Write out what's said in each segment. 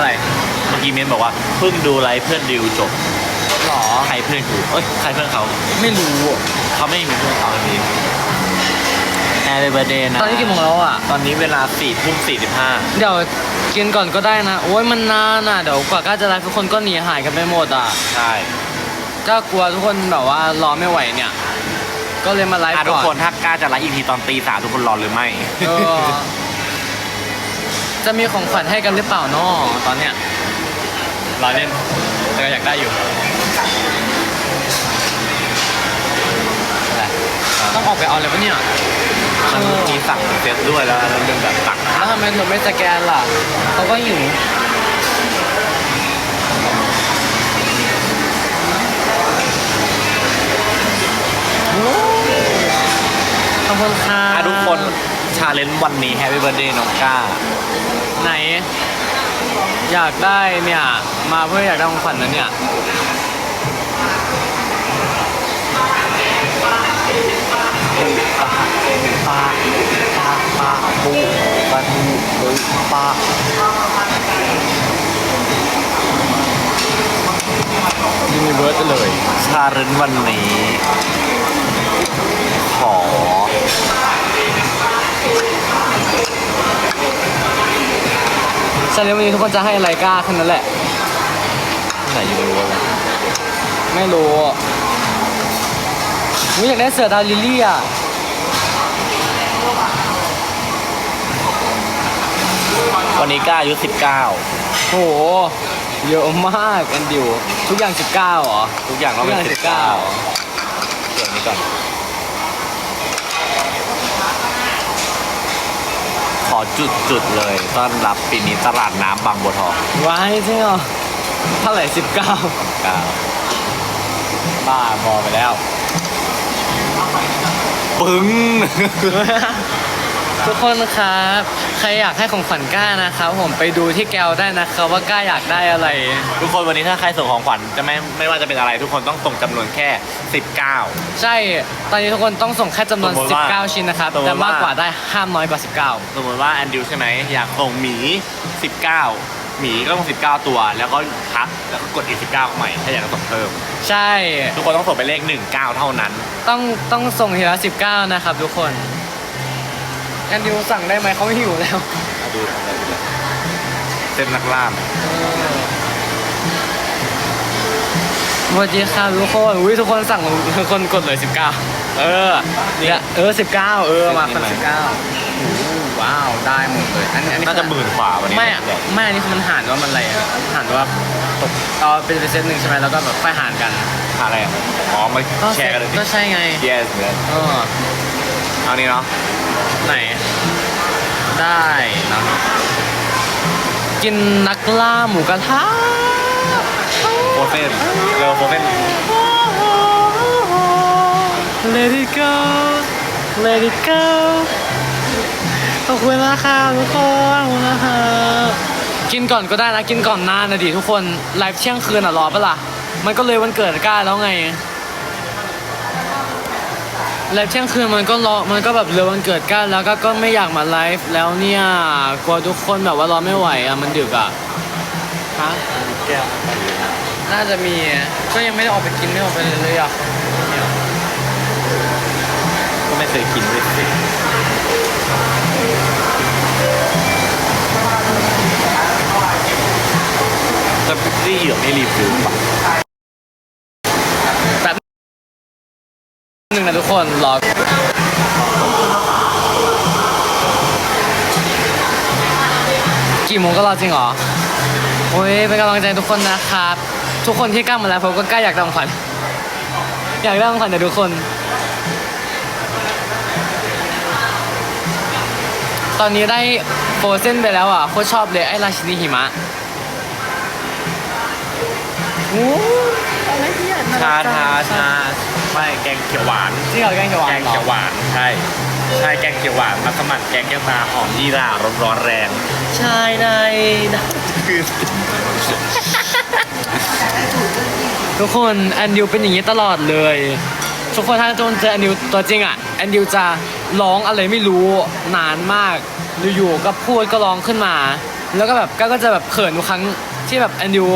อะไรเมื่อกี้เม้นบอกว่าเพิ่งดูไลฟ์เพื่อนดิวจบหรอใครเพื่อนกูเอ้ยใครเพื่อนเขาไม่รู้เขาไม่มีเพื่อนเขาเลยแอร์เบอร์เดย์นะตอนนี้กี่โมงแล้วอะ ตอนนี้เวลาสี่ทุ่มสี่สิบห้าเดี๋ยวกินก่อนก็ได้นะ โอ้ยมันนานอะ เดี๋ยวกว่าก้าจะไลฟ์ทุกคนก็หนีหายกันไปหมดอะ ใช่ก็กลัวทุกคนแบบว่ารอไม่ไหวเนี่ย ก็เลยมาไลฟ์อะทุกก่อนคนถ้ากล้าจะไลฟ์อีพีตอนตีสามทุกคนรอหรือไม่เออ จะมีของขวัญให้กันหรือเปล่าน้อตอนเนี้ยรอเล่นแต่ก็อยากได้อยู่อะไรต้องออกไปเอาเลยปะเนี่ย มันมีสั่งเซตด้วยแล้วมันเป็นแบบตักแล้วทำไมเธอไม่สแกนล่ะเขาก็หิวโอ้ขอบคุณค่ะ อะทุกคนชาเลนจ์วันนี้แฮปปี้เบิร์ดเดย์น้องก้า ไหน อยากได้เนี่ย มาเพื่ออยากได้ของขวัญนะเนี่ยปลาปลาปลาปูปลาทูปลายูนิเวิร์สเลยชาเลนจ์วันนี้ ขอ ชาเลนจ์วันนี้ทุกคนจะให้อะไรกล้าแค่นั้นแหละ ไหนอยู่ในวัวไม่รู้ผมอยากได้เสือดาวลิลลี่อะวันนี้ก้าอายุสิบเก้าโห เยอะมากแอนดิว ทุกอย่าง 19เหรอ ทุกอย่างก็เป็นทุกอย่างสิบเก้าเกี่ยวนี้ก่อน ขอ จุดจุดๆเลยต้อนรับปีนี้ตลาดน้ำบางบัวทองว้ายจริงเหรอเท่าไหร่19เก้าบ้าบอไปแล้ว ปึ้ง ทุกคนครับ ใครอยากให้ของขวัญก้านะครับผมไปดูที่แกวได้นะครับว่าก้าอยากได้อะไร ทุกคนวันนี้ถ้าใครส่งของขวัญจะไม่ไม่ว่าจะเป็นอะไรทุกคนต้องส่งจำนวนแค่ 19 ใช่ตอนนี้ทุกคนต้องส่งแค่จำนวน สมมุติว่า19 ชิ้นนะครับสมมุติแต่มากว่า กว่าได้ห้ามน้อยกว่า19สมมติว่าแอนดิวใช่ไหมอยากส่งหมี 19 หมีก็ต้อง 19 ตัว แล้วก็พักแล้วก็กดอีก 19 ใหม่ถ้าอยากจะส่งเพิ่มใช่ทุกคนต้องส่งไปเลข 19 เท่านั้น ต้องต้องส่งทีละ19 นะครับทุกคน แอนดิวสั่งได้ไหมเขาหิวแล้วมาดูทำอะไรดูเลยเส้นนักล่ามสวัสดีครับทุกคนอุ้ยทุกคนสั่งทุกคนกดเลย 19 เออเนี่ยเออ 19 เออมาคน19โอ้โหว้าวได้หมดเลยอันนี้อันนี้น่าจะหมื่นกว่าวันนี้ไม่อะไม่อันนี้คือมันหารว่ามันอะไรอะหารว่าตกเอาเป็นเซตหนึ่งใช่ไหมแล้วก็แบบค่อยหารกันหาอะไรอะอ๋อมาแชร์กันเลยก็ใช่ไง yes เลยเออ เอานี่เนาะไหน ได้นะกินนักล่าหมูกระทะโฟเซนเร็วโฟเซน Let it go Let it go ขอบคุณนะคะทุกคนขอบคุณนะคะกินก่อนก็ได้นะ กินก่อนนานนะดิทุกคน ไลฟ์เที่ยงคืนอะรอปะล่ะ มันก็เลยวันเกิดก้าแล้วไง ไลฟ์เที่ยงคืนมันก็รอมันก็แบบเลยวันเกิดก้าแล้วก็ก็ไม่อยากมาไลฟ์แล้วเนี่ยกลัวทุกคนแบบว่ารอไม่ไหวอะมันดึกอะฮะแก้วน่าจะมีก็ยังไม่ได้ออกไปกินไม่ออกไปเลยเลยอะก็ไม่เคยกินด้วยสิแต่พี่เหยื่อไม่รีวิวป่ะ คนรอกี่โมงก็รอจริงเหรอ โอ้ยเป็นกำลังใจทุกคนนะครับ ทุกคนที่กล้ามาแล้วผมก็กล้าอยากได้ของขวัญอยากได้ของขวัญจากทุกคน ตอนนี้ได้โฟเซนไปแล้วอะโคตรชอบเลยไอ้ราชินีหิมะโอ้อะไรเนี่ยน่ชารักจังชาชา ไม่แกงเขียวหวานที่เราแกงเขียวหวานแกงเหรอเขียวหวานใช่ใช่แกงเขียวหวานมัสมั่นแกงแก้วตาหอมยี่หร่าร้อนร้อนแรงชายในคือทุกคนแอนดิวเป็นอย่างนี้ตลอดเลย ทุกคนถ้าจนเจอแอนดิวตัวจริงอะแอนดิวจะร้องอะไรไม่รู้นานมากอยู่ๆก็พูดก็ร้องขึ้นมา แล้วก็แบบก้าก็จะแบบเขินทุกครั้งที่แบบแอนดิว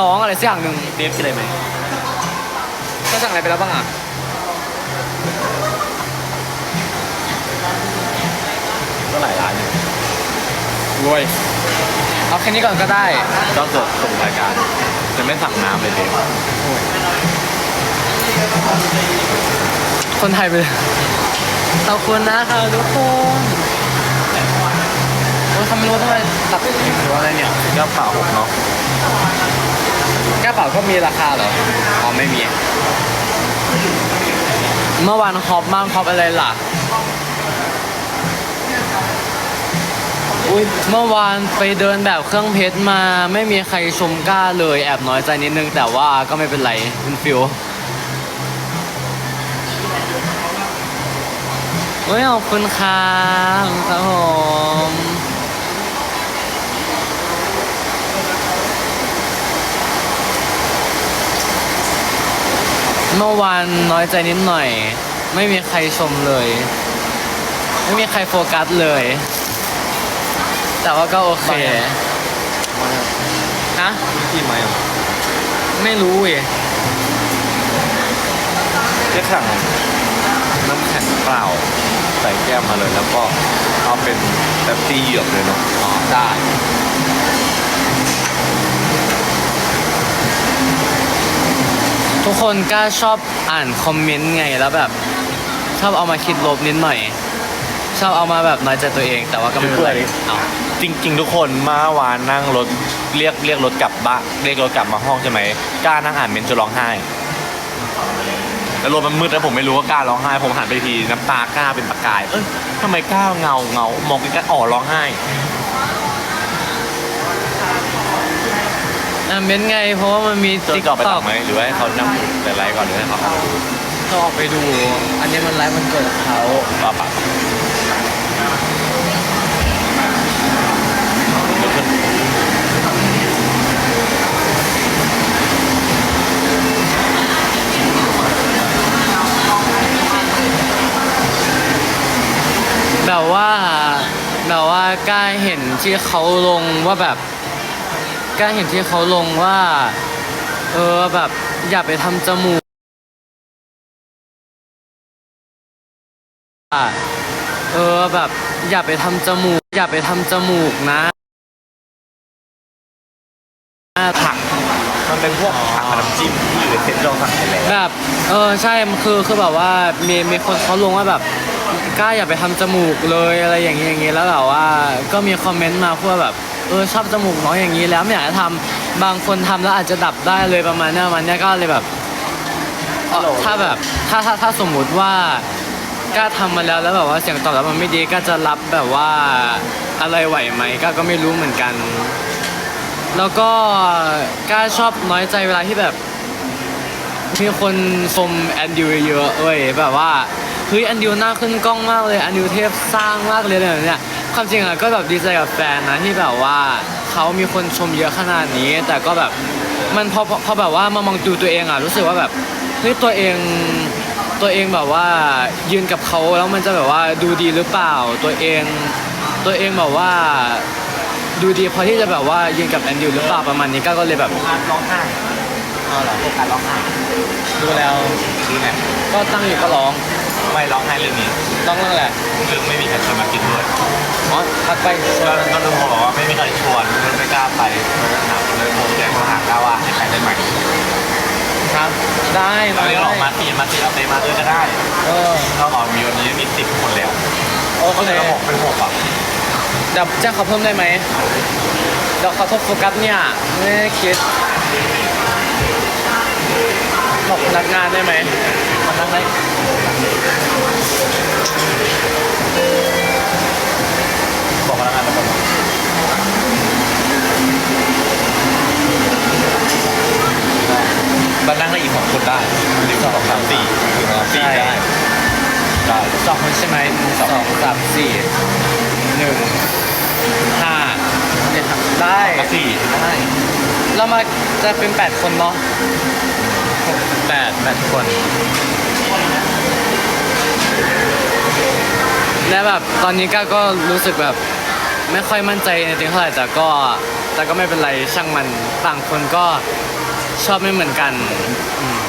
ร้องอะไรสักอย่างหนึ่งเดฟกินอะไรไหม ก็สั่งอะไรไปแล้วบ้างอะก็หลายร้านอยู่รวย เอาแค่นี้ก่อนก็ได้ก็สดส่งรายการจะไม่สั่งน้ำเลยเดฟคนไทยไปเลยขอบคุณนะครับทุกคนโอ้ยทำไม่รู้ว่าทำไมตัดหรือว่าอะไรเนี่ยก็เปล่าหกเนาะกระ เป๋าก็มีราคาเหรอ อ๋อไม่มี เมื่อวานฮอปมากฮอปอะไรล่ะ อุ้ยเมื่อวานไปเดินแบบเครื่องเพชรมาไม่มีใครชมกล้าเลยแอบน้อยใจนิดนึง แต่ว่าก็ไม่เป็นไรเป็นฟิลเฮ้ยขอบคุณครับครับผม เมื่อวานน้อยใจนิดหน่อย ไม่มีใครชมเลย ไม่มีใครโฟกัสเลย แต่ว่าก็โอเคฮะกินไหมอะไม่รู้เว้ยจะสั่งน้ำแข็งเปล่า ใส่แก้วมาเลยแล้วก็เอาเป็นแบบตีเหยือกเลยเนาะอ๋อได้ ทุกคนกล้าชอบอ่านคอมเมนต์ไงแล้วแบบ ชอบเอามาคิดลบนิดหน่อย ชอบเอามาแบบน้อยใจตัวเอง แต่ว่าก็ไม่เป็นไรเอาจริง ๆ ทุกคนเมื่อวานนั่งรถเรียกเรียกรถกลับบ้านเรียกรถกลับมาห้องใช่ไหมกล้านั่งอ่านเมนต์จะร้องไห้แล้วรถมันมืดแล้วผมไม่รู้ว่ากล้าร้องไห้ ผมหันไปทีน้ำตากล้าเป็นประกาย เอ้ยทำไมกล้าเงาเงามองใกล้ๆอ๋อร้องไห้ อะเม้นไงเพราะว่ามันมีจะติ๊กจะออกไปต็ตัอกกไหมหรือว่าให้เขานั่งแต่ไลฟ์ก่อนหรือให้เขาเอาต้องออกไปดู อันนี้มันไลฟ์มันเกิดเขาป่าป่ะเดี๋ยวขึ้นแบบว่าแบบว่ากล้าเห็นที่เขาลงว่าแบบ กล้าเห็นที่เขาลงว่า เออแบบอย่าไปทำจมูกเออแบบอย่าไปทำจมูก อย่าไปทำจมูกนะผักมันเป็นพวกผักกับน้ำจิ้มที่อยู่ในเซ็ตเราสั่งไปแล้วแบบเออใช่มันคือคือแบบว่ามีมีคนเขาลงว่าแบบกล้าอย่าไปทำจมูกเลยอะไรอย่างนี้อย่างนี้แล้วแบบว่าก็มีคอมเมนต์มาพวกแบบ เออชอบจมูกน้อยอย่างนี้แล้วไม่อยากจะทำบางคนทำแล้วอาจจะดับได้เลยประมาณเนี้ยประมันเนี้ยก็เลยแบบเอ่อถ้าแบบถ้าถ้าถ้าสมมุติว่ากล้าทำมาแล้วแล้วแบบว่าเสียงตอบรับมันไม่ดีก็จะรับแบบว่าอะไรไหวไหมก็ก็ไม่รู้เหมือนกัน แล้วก็กล้าชอบน้อยใจเวลาที่แบบ มีคนชมแอนดิวเยอะๆเว้ยแบบว่าเฮ้ยแอนดิวหน้าขึ้นกล้องมากเลยแอนดิวเทพสร้างมากเลยอะไรแบบเนี้ย ความจริงอะก็แบบดีใจกับแฟนนะที่แบบว่าเขามีคนชมเยอะขนาดนี้ แต่ก็แบบมันพอพอพอแบบว่ามามองดูตัวเองอะรู้สึกว่าแบบเฮ้ยตัวเองตัวเองแบบว่ายืนกับเขาแล้วมันจะแบบว่าดูดีหรือเปล่า ตัวเองตัวเองแบบว่าดูดีพอที่จะแบบว่ายืนกับแอนดิวหรือเปล่าประมาณนี้ก็ก็เลยแบบการร้องไห้เอาเหรอพวกการร้องไห้ดูแล้วดูไงก็ตั้งอยู่ก็ร้อง ไม่ร้องไห้เรื่องนี้ร้องเรื่องอะไรเรื่องไม่มีใครชวนมากินด้วยอ๋อพักไปก็ก็ลุงบอกว่าไม่มีใครชวนเลยไม่กล้าไปเลยถามเลยโทรแจ้งเขาหากล้าว่าให้ไปได้ไหมครับได้เราเรียกออกมาทีมาทีเอาเตมาด้วยก็ได้เออเราออกมีวันนี้มีสิบคนแล้วโอก็เคเลยหกเป็นหกอะเดี๋ยวแจ้งเขาเพิ่มได้ไหมเดี๋ยวเขาโทษโฟกัสเนี่ยไม่ได้คิดบอกพนักงานได้ไหมพ นักงานบอกพนักงานทุกคนมานั่งได้อีกสองคนได้หนึ่งสองสามสี่หนึ่งสองสามสี่ได้ ได้สองคนใช่ไหมหนึ่งสองสามสี่หนึ่งห้าเนี่ยครับได้ก็สี่ได้ เรามาจะเป็นแปดคนเนาะ แปดแปดคน และแบบตอนนี้ก้าก็รู้สึกแบบไม่ค่อยมั่นใจในตัวเองเท่าไหร่แต่ก็แต่ก็ไม่เป็นไรช่างมันต่างคนก็ชอบไม่เหมือนกันอืม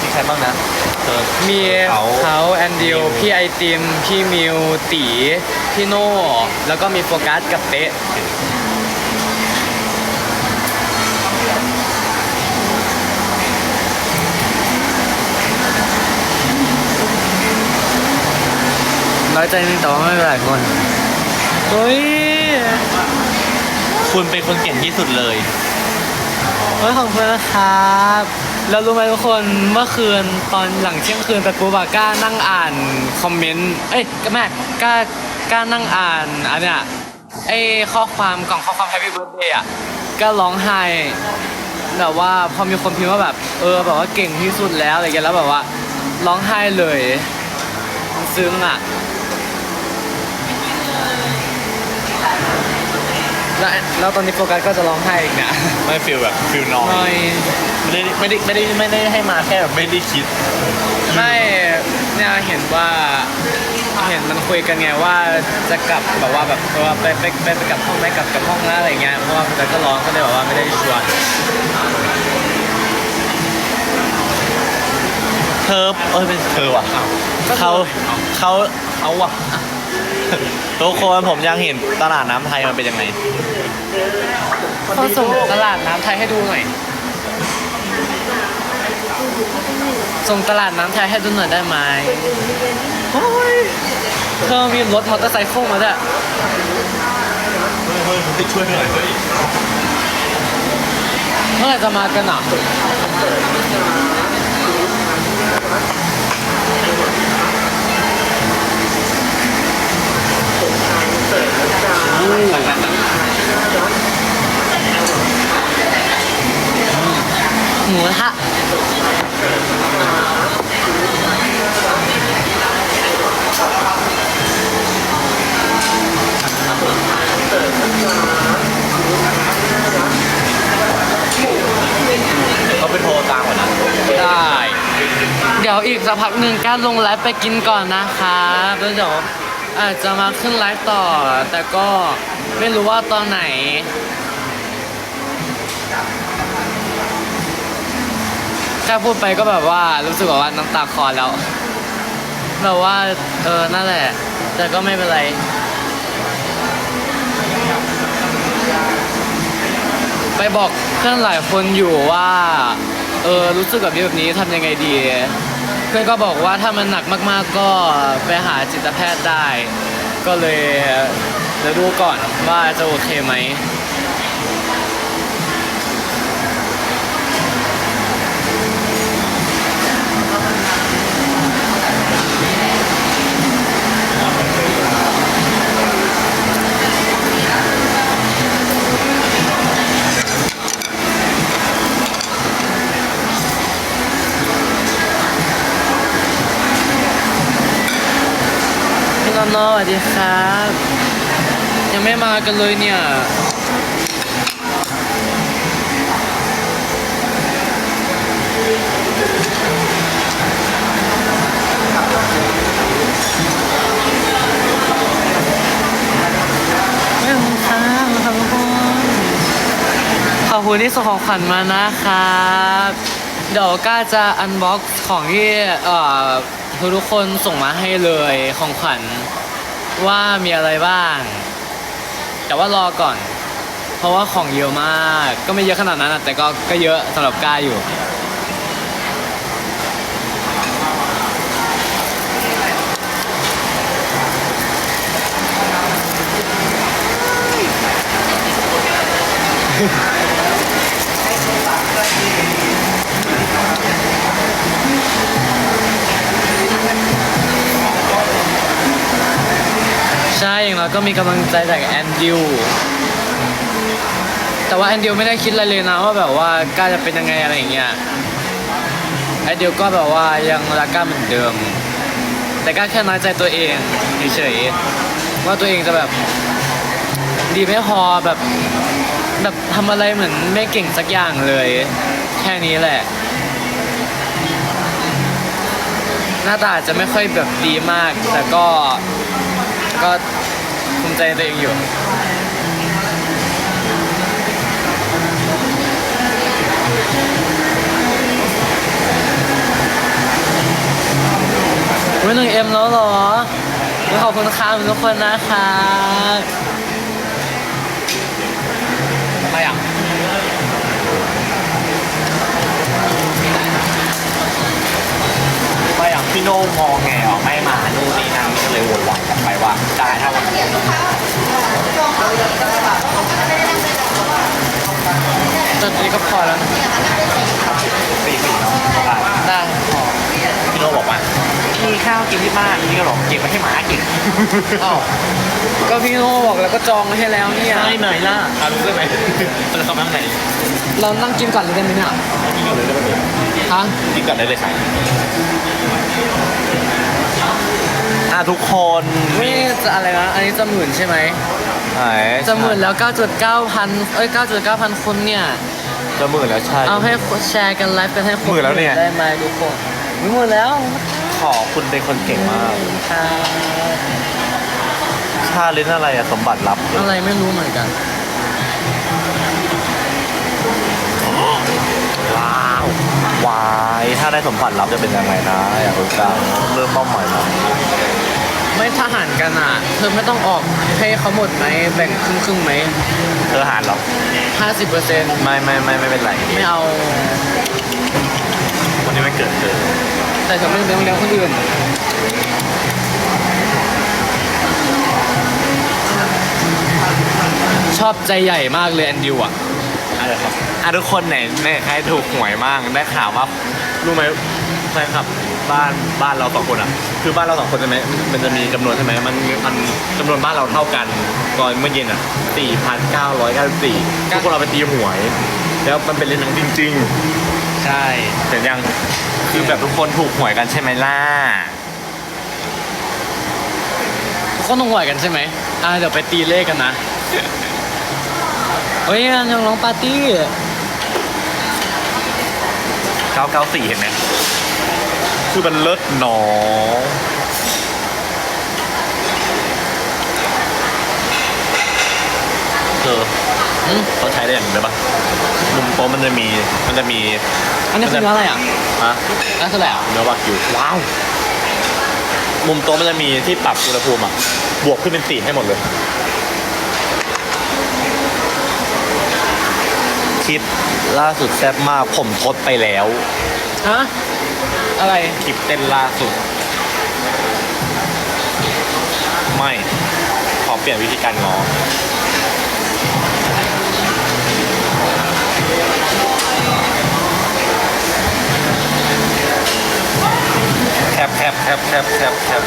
มีใครบ้างนะเธอมีเขา เขาแอนดิวมิวพี่ไอติม พี่มิวตีพี่โน่ แล้วก็มีโฟกัสกับเต๊ะ้อยใจนึงแต่ว่าไม่เป็นไรคนเฮ้ยคุณเป็นคนเก่งที่สุดเลย เฮ้ยขอบคุณนครับแล้วรู้ไหมทุกคนเมื่อคืนตอนหลังเที่ยงคืนไปปุ๊บอะกล้านั่งอ่านคอมเมนต์เอ้ยก็แม่กล้ากล้านั่งอ่านอันเนี้ยไอ้ข้อความกล่องข้อความ Happy Birthday อะก็ร้องไห้แบบว่าพอมีคนพิมพ์ว่าแบบ เออแบบว่าเก่งที่สุดแล้วอะไรเงี้ยแล้วแบบว่าร้องไห้เลย ซึ้งอะ แล้วแล้วตอนนี้โฟกัสก็จะร้องไห้อีกเนี่ยไม่ฟิลแบบฟิลน้อยหน่อยไม่ได้ไม่ได้ไม่ได้ไม่ได้ให้มาแค่แบบไม่ได้คิด ไม่เนี่ยเห็นว่าเห็นมันคุยกันไงว่าจะกลับแบบว่าแบบว่าไปไปไปไปกลับห้องไหมกลับกลับห้องนะอะไรเงี้ยเพราะว่าแต่ก็ร้องก็เลยแบบว่าไม่ได้ชวนเธอเอ้ยเป็นเธอว่ะเขาเขาเขาว่ะ ทุกคนผมยังเห็นตลาดน้ำไทยมันเป็นยังไง เขาส่งตลาดน้ำไทยให้ดูหน่อย ส่งตลาดน้ำไทยให้ดูหน่อยได้ไหมโอ้ยเธอมีรถมอเตอร์ไซค์มาด้วยเฮ้ยผมติดช่วยหน่อยเฮ้ยเมื่อไหร่จะมากันอะ หมูกระทะเขาไปโทรตามก่อนนะได้ เดี๋ยวอีกสักพักหนึ่งการลงไลฟ์ไปกินก่อนนะครับแล้วเดี๋ยว อาจจะมาขึ้นไลฟ์ต่อ แต่ก็ไม่รู้ว่าตอนไหน แค่พูดไปก็แบบว่ารู้สึกแบบว่าน้ำตาคลอแล้ว แบบว่า เออ นั่นแหละ แต่ก็ไม่เป็นไรไปบอกเพื่อนหลายคนอยู่ว่า เออ รู้สึกแบบนี้แบบนี้ทำยังไงดี เพื่อนก็บอกว่าถ้ามันหนักมากๆก็ไปหาจิตแพทย์ได้ ก็เลยเดี๋ยวดูก่อนว่าจะโอเคไหม สวัสดีครับ ยังไม่มากันเลยเนี่ยไม่ขอบคุณครับขอบคุณทุกคนขอบคุณที่ส่งของขวัญมานะครับเดี๋ยวก้าจะอันบ็อกซ์ของที่เอ่อทุกคนส่งมาให้เลยของขวัญ ว่ามีอะไรบ้าง แต่ว่ารอก่อน เพราะว่าของเยอะมาก ก็ไม่เยอะขนาดนั้นอะแต่ก็ก็เยอะสำหรับก้าอยู่ ใช่อย่างน้อยก็มีกำลังใจจากแอนดิวแต่ว่าแอนดิวไม่ได้คิดอะไรเลยนะว่าแบบว่าก้าจะเป็นยังไงอะไรอย่างเงี้ยแอนดิวก็แบบว่ายังรักก้าเหมือนเดิม แต่ก้าแค่น้อยใจตัวเองเฉยๆว่าตัวเองจะแบบ ดีไม่พอแบบแบบทำอะไรเหมือนไม่เก่งสักอย่างเลย แค่นี้แหละ หน้าตาจะไม่ค่อยแบบดีมาก แต่ก็ ก็ภูมิใจในตัวเองอยู่ วันหนึ่งเอ็มแล้วเหรออุ๊ยขอบคุณค่ะทุกคนนะคะอะไรอะไม่อย่างพี่โน่มองไงอ๋อไม่ม ว่าได้ถ้าวันนี้จนนี้ก็พอแล้วสี่ปีเนาะได้พอพี่โน่บอกว่ามีข้าวกินที่บ้านนี่ก็บอกเก็บไว้ให้หมากินอ้าก็พี่โน่บอกแล้วก็จองไว้ให้แล้วเนี่ยใช่ไหมล่ะอะรู้ได้ไหมมันเข้ามาข้างในเรานั่งกินก่อนเลยได้ไหมเนี่ยกินก่อนเลยได้ไหมฮะกินก่อนได้เลยค่ะอ่ ทุกคนไม่จะอะไรนะ อันนี้จะหมื่นใช่ไหมไหนจะหมื่นแล้ว 9.9 พันเอ้ย 9.9 พันคนเนี่ย จะหมื่นแล้วใช่ เอาให้แชร์กันไลฟ์กันให้ครบหมื่นแล้วเนี่ย ได้ไหมทุกคนหมื่นแล้วขอคุณเป็นคนเก่งมากค่ะชาลิ้นอะไรอะสมบัติลับอะไรไม่รู้เหมือนกัน ว้าววายถ้าได้สมบัติลับจะเป็นยังไงนะ อยากรู้จังเริ่มเป้าหมายแล้ว ไม่ทหารกันอะ เธอไม่ต้องออกให้เขาหมดไหมแบ่งครึ่งครึ่งๆไหมเธอหารเหรอ ห้าสิบเปอร์เซ็นต์ไม่ไม่ไม่ไม่เป็นไรไม่เอา วันนี้ไม่เกิดเธอแต่เธอไม่ต้องเลี้ยงเลี้ยงคนอื่นชอบใจใหญ่มากเลยแอนดิวอะ อะไรครับอะทุกคนไหนไหนใครถูกหวยมั่งได้ข่าวว่ารู้ไหมใช่ครับ บ้านบ้านเราสองคนอะ คือบ้านเราสองคนใช่ไหมมันจะมีจำนวนใช่ไหมมันมันจำนวนบ้านเราเท่ากันก่อนเมื่อเย็นอะสี่พันเก้าร้อยเก้าสิบสี่ทุกคนเราไปตีหวย แล้วมันเป็นเล่นหนังจริง ใช่ ๆ เห็นยังคือแบบทุกคนถูกหวยกันใช่ไหมล่ะ ทุกคนต้องไหวกันใช่ไหมอ่าเดี๋ยวไปตีเลขกันนะเฮ้ยงานยังร้องปาร์ตี้เก้าเก้าสี่เห็นไหม คือมันเลิศหนอเธออืมเขาใช้ได้อย่างนี้ได้ปะมุมโต๊ะมันจะมี มันจะมี อันนี้คือเนื้ออะไรอะฮะอันนี้คืออะไรอะเนื้อวากิว ว้าว มุมโต๊ะมันจะมีที่ปรับอุณหภูมิอะ บวกขึ้นเป็นสี่ให้หมดเลย คลิปล่าสุดแซ่บมาก ผมทดไปแล้ว ฮะ อะไรคลิปเต้นล่าสุด ไม่ ขอเปลี่ยนวิธีการง้อแคบแคบแคบแคบแคบแคบ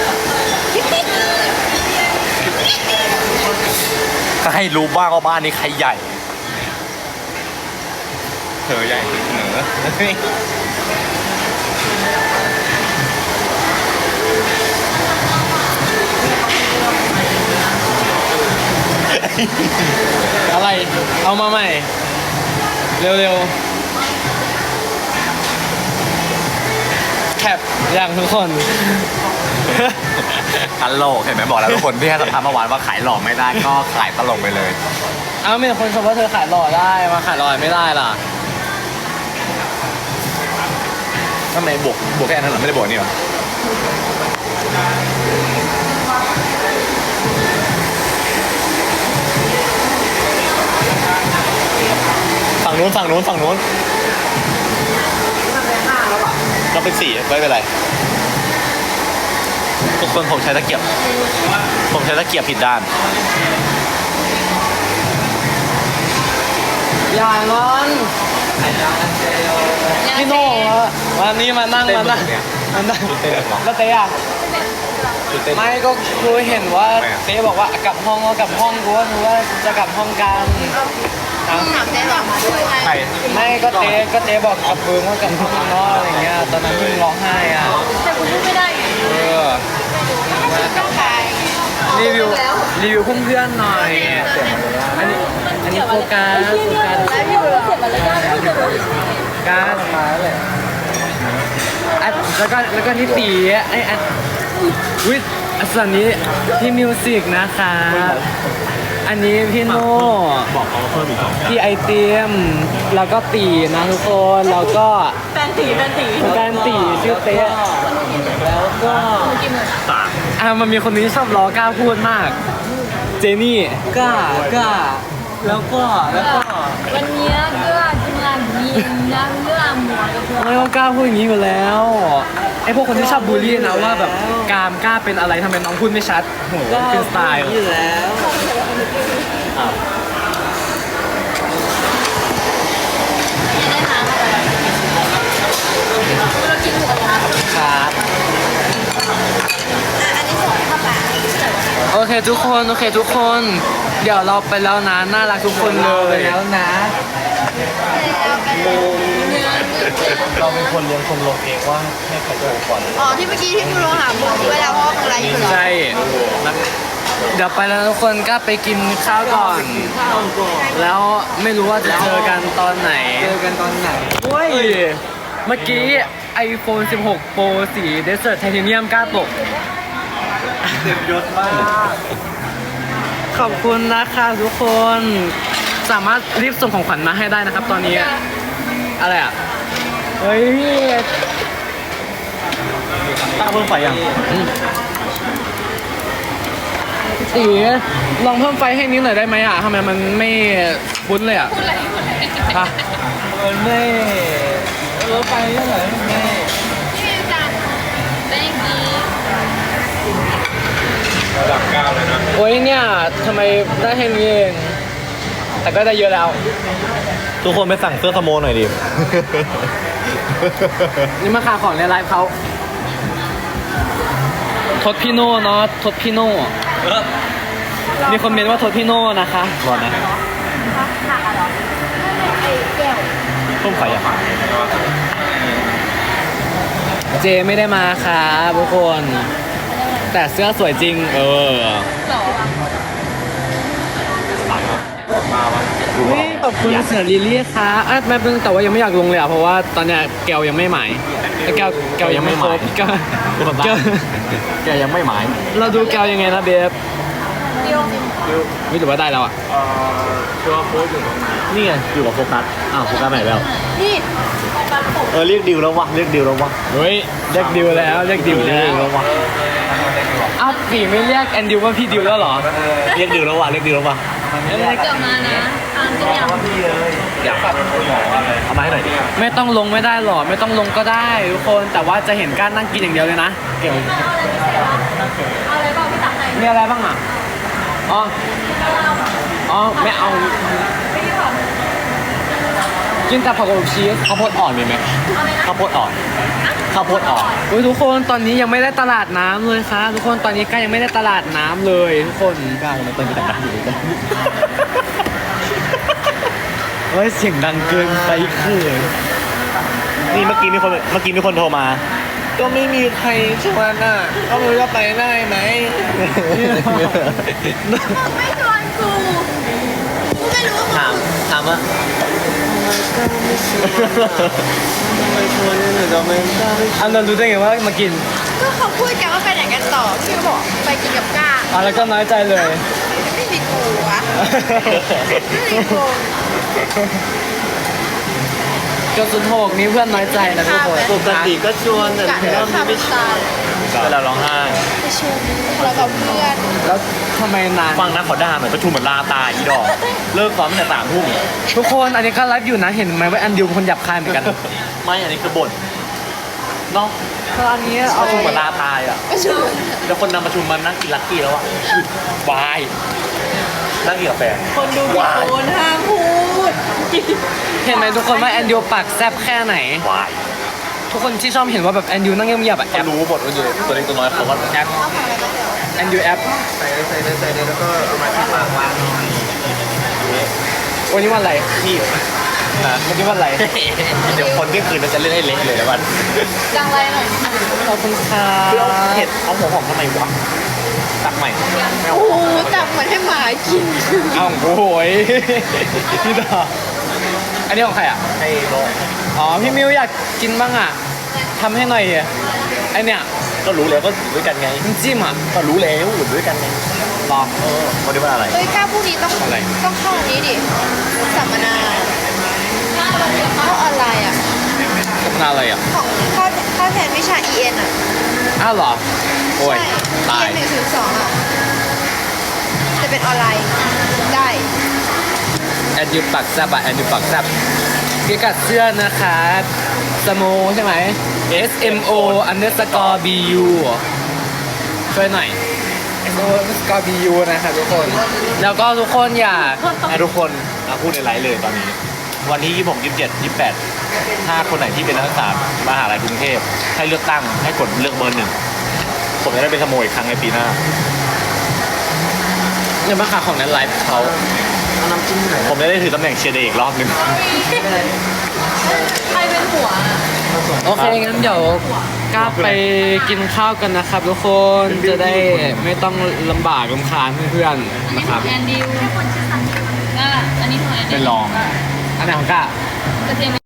ก็ให้รู้บ้างว่าบ้านนี้ใครใหญ่ เธอใหญ่เหนือ อะไร เอามาใหม่ เร็วๆ แคปอย่างทุกคน ตลกเห็นไหมบอกแล้วทุกคนที่ให้สัมภาษณ์เมื่อวานว่าขายหลอกไม่ได้ก็ขายตลกไปเลย เอามีแต่คนชมว่าเธอขายหล่อได้ มาขายหล่อไม่ได้ล่ะทำไมบวกบวกแค่นั้นเหรอไม่ได้บวกนี่เหรอ งนู้นฝั่งนู้นฝั่งนู้นเราเป็นสี่ไม่เป็นไรทุกคนผมใช้ตะเกียบ ผมใช้ตะเกียบผิดด้านอย่างนั้นพี่โน่อะวันนี้มานั่งมานั่งมานั่งเต้นเหรอแล้วเต้อะไม่ก็กูเห็นว่าเต้บอกว่ากลับห้องก็กลับห้องกูว่ากูว่าจะกลับห้องกันเอา ถามเจ๊หรอมาด้วยใครไม่ก็เต้ก็เต้บอกกับเบิร์ว่ากลับห้องเนาะอะไรเงี้ยตอนนั้นเพิ่งร้องไห้อะแต่คุณพูดไม่ได้ไงเออต้องขายรีวิวรีวิวเพื่อนๆหน่อยอันนี้อันนี้โฟกัสโฟกัสแล้วพี่บอกว่าเสียมารยาทไม่เสียมารยาทการมาเลยอะแล้วก็แล้วก็นี่ตีไอ้อันวิส่วนนี้พี่มิวสิกนะคะ อันนี้พี่โน่บอกเขาเพิ่มอีกสองพี่ไอเตียม แล้วก็ตีนะทุกคน แล้วก็แฟนตีแฟนตีแฟนตีชื่อเต๊ะแล้วก็กินเลยสามอะมันมีคนนี้ชอบล้อกล้าพูดมาก เจนี่กล้ากล้าแล้วก็แล้วก็วันนี้เลือกงานยินนะเลือกหมวกกับเพื่อนไม่ก็กล้าพูดอย่างนี้อยู่แล้วไอพวกคนที่ชอบบูลลี่นะว่าแบบกามกล้าเป็นอะไรทำไมน้องพูดไม่ชัดโหเป็นสไตล์อยู่แล้วได้หา อะไรเรากินหมูกระทะครับอะอันนี้สองข้าวเปล่าโอเคทุกคน โอเคทุกคน เดี๋ยวเราไปแล้วนะ น่ารักทุกคนเลยแล้วนะแล้วกันเนื้อเนื้อเราเป็นคนเลี้ยงชมรมเองว่าให้ใครจะก่อน อ๋อที่เมื่อกี้ที่พี่โรหาหมวกไว้แล้วเพราะว่ามันไรอยู่เหรอ ใช่ เดี๋ยวไปแล้วทุกคนก็ไปกินข้าวก่อน ข้าวก่อนแล้วไม่รู้ว่าจะเจอกันตอนไหน เจอกันตอนไหนเฮ้ย เมื่อกี้ iPhone 16 Pro สี Desert Titanium กล้าตกเต็มยศมาก ขอบคุณนะคะทุกคน สามารถรีบส่งของขวัญมาให้ได้นะครับตอนนี้ อะไรอะ เฮ้ยตั้งเพิ่มไฟยัง ตีลองเพิ่มไฟให้นิ้วหน่อยได้ไหมอะทำไมมันไม่บุ้นเลยอะฮะมันไม่รถไฟเท่าไหร่ไม่ที่มีจานแป้งกีระดับเก้าเลยนะโอ้ยเนี่ยทำไมได้แค่นี้เองแต่ก็ได้เยอะแล้ว ทุกคนไปสั่งเสื้อสโมหน่อยดิ นี่มาขายของในไลฟ์เขาทศพี่โน่เนาะทศพี่โน่ มีคอมเมนต์ว่าทศพี่โน่นะคะร้อนนะผักอะเหรอไอ้แก้วเพิ่มไฟยังเจไม่ได้มาครับทุกคน แต่เสื้อสวยจริง เออหรอมาวะขอบคุณเสือลิลลี่ค่ะอะแม่เพิ่งแต่ว่ายังไม่อยากลงเลยอะเพราะว่าตอนเนี้ยแกวยังไม่หมายแกวแกวยังไม่ครบแกวแกวแกยังไม่หมาย เราดูแกวยังไงนะเบฟ ดียวไม่ถือว่าได้แล้วอะตัวโค้ดอยู่ตรงไหนนี่ไงอยู่กับโฟกัสอ้าวโฟกัสไหนแล้วนี่ปลาปกเออเรียกดิวแล้ววะเรียกดิวแล้ววะเฮ้ยเรียกดิวแล้วเรียกดิวแล้วแล้ววะอ้าวปีไม่เรียกแอนดิวว่าพี่ดิวแล้วเหรอเรียกดิวแล้ววะเรียกดิวแล้ววะเกือบมานะอ่านจะยังอยากแบบเอามาให้หน่อยดิไม่ต้องลงไม่ได้หรอไม่ต้องลงก็ได้ทุกคนแต่ว่าจะเห็นการนั่งกินอย่างเดียวเลยนะเกี่ยวเอาอะไรบ้างพี่ตักไหนมีอะไรบ้างอะ อ๋อ อ๋อ ไม่เอา กินแต่ผักอบชีสข้าวโพดอ่อนมีไหมข้าวโพดอ่อนข้าวโพดอ่อนอุ้ยทุกคนตอนนี้ยังไม่ได้ตลาดน้ำเลยครับทุกคนตอนนี้ก้ายังไม่ได้ตลาดน้ำเลยทุกคนกล้าเลยเติมไปแต่งหน้าอยู่กันเฮ้ยเสียงดังเกินไปเขินนี่เมื่อกี้มีคนเมื่อกี้มีคนโทรมา ก็ไม่มีใครชวนอะก็ไม่รู้จะไปได้ไหม ไม่ชวนกูกูไม่รู้ว่าถาม ถามว่าไม่ชวนหรือจะไม่ได้อันนั้นรู้ได้ไงว่ามากินก็เขาพูดกันว่าไปไหนกันต่อพี่ก็บอกไปกินกับก้าอะแล้วก็น้อยใจเลย ไม่มีกูวะไม่มีกู จนสุดโหกนี้เพื่อนน้อยใจนะทุกคนปกติก็ชวนแต่กัดรเลืออบดนี้ข้าวไม่ชวตานเวลาร้องไห้ไปชมเรากับเพื่อนแล้วทำไมนานฟังนะขอด่าหน่อยประชุมเหมือนลาตายอีดอกเลิกซ้อมตั้งแต่สามทุ่มทุกคนอันนี้ก็ไลฟ์อยู่นะเห็นไหมว่าอันดิวเป็นคนหยับคายเหมือนกัน ไม่อันนี้คือบ่นเนาะ ก็อันนี้ปเอาระชุมเหมือนลาตายอะไปชมแล้วคนนำประชุมมันนั่งกินลักกี้แล้วอะวายนั่งกินกาแฟคนดูกี่คนห้ามพูด เห็นไหมทุกคนว่าแอนดิวปากแซบแค่ไหน วาย ทุกคนที่ชอบเห็นว่าแบบแอนดิวนั่งเงียบๆอะแอเขาปรู้หมดว่าอยู่ตัวเล็กตัวน้อยเขาก็แอปเอาของอะไรก็เดี๋ยวแอนดิวแอปใส่เลยใส่เลยใส่เลยแล้วก็เอามาที่ปากวางหน่อยวันนี้วันอะไรพี่ นะวันนี้วันอะไร เดี๋ยวคนที่คืนเราจะเล่นให้เละเลยนะวันจังไรหน่อยขอบคุณค่ะเพื่อเห็ดเอาหัวหอมทำไมวะตักใหม่โอ้โหจับเหมือนให้หมากินอ้าวโอ้โหยพี่ดาอันนี้ของใครอะ ให้โลอ๋อ พี่มิวอยากกินบ้างอะอทำให้หน่อยอะไอเนี่ยก็รู้แล้วก็อยู่ด้วยกันไง น้ำจิ้มอะก็รู้แล้วอยู่ด้วยกันไงรอเออวันนี้ว่าอะไร เฮ้ยก้าวพรุ่งนี้ต้องอะไร ต้องเข้าอันนี้ดิสัมมนา เข้าออนไลน์อะทำงานอะไรอะ ของเข้าเข้าแทนวิชา EN อะอ้าวเหรอ โอ้ยใช่ตาย EN หนึ่งศูนย์สองอะ จะเป็นออนไลน์ได้ แอดยูปักแซบอะแอดยูปักแซบพิกัดเสื้อนะคะสโมใช่ไหม S M O underscore B U ช่วยหน่อย S M O underscore B U นะครับทุกคน แล้วก็ทุกคนอย่าให้ทุกคนมาพูดในไลฟ์เลยตอนนี้ วันที่ 26 27 28 ถ้าคนไหนที่เป็นนักศึกษามหาลัยกรุงเทพให้เลือกตั้งให้กดเลือกเบอร์หนึ่งผมจะได้ไปขโมยอีกครั้งในปีหน้าอย่ามาขาของนั้นไลฟ์เขาเอาน้ำจิ้มหน่อยผมจะได้ถือตำแหน่งเชียร์เดย์อีกรอบหนึ่งใครเป็นหัวโอเคงั้นเดี๋ยวกล้าไปกินข้าวกันนะครับทุกคนจะได้ไม่ต้องลำบากลำคาญเพื่อนๆนะครับแอนดิวนั่นแหละอันนี้ของแอนดิวเป็นรอง อันไหนของกล้า กระเทียม